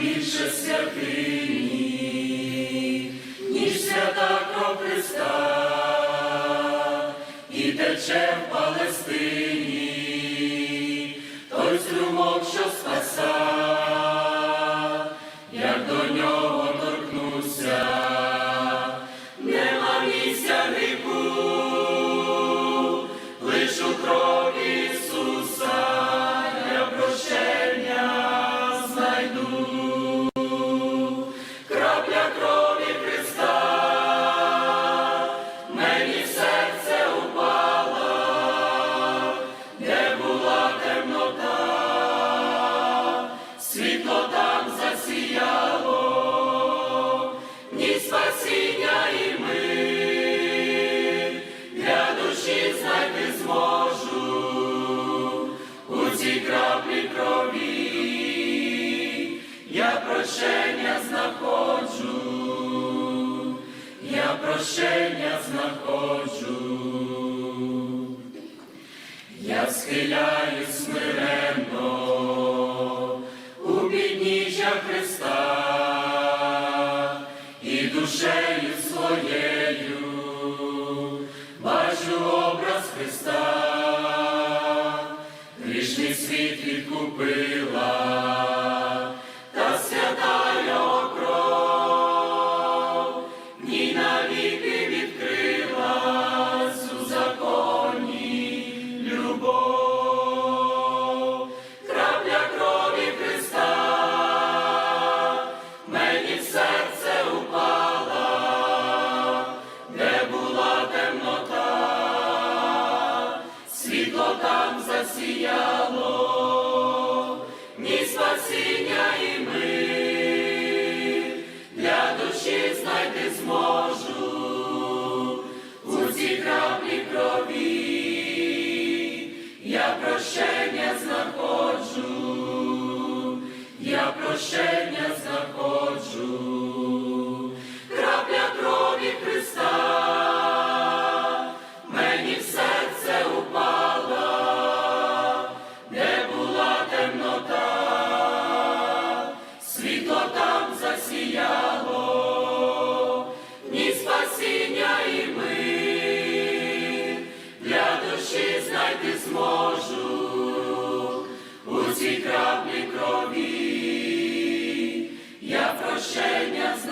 більше святині, ніж свята кров Христа, і тече в Палестині, той струмок, що спасає. цій краплі крові, я прощення знаходжу, я прощення знаходжу, я схиляю смиренно у підніжжя Христа і душею своєю бачу образ Христа світ відкупив.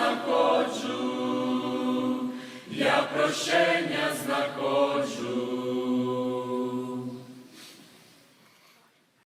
знаходжу, я прощення знаходжу.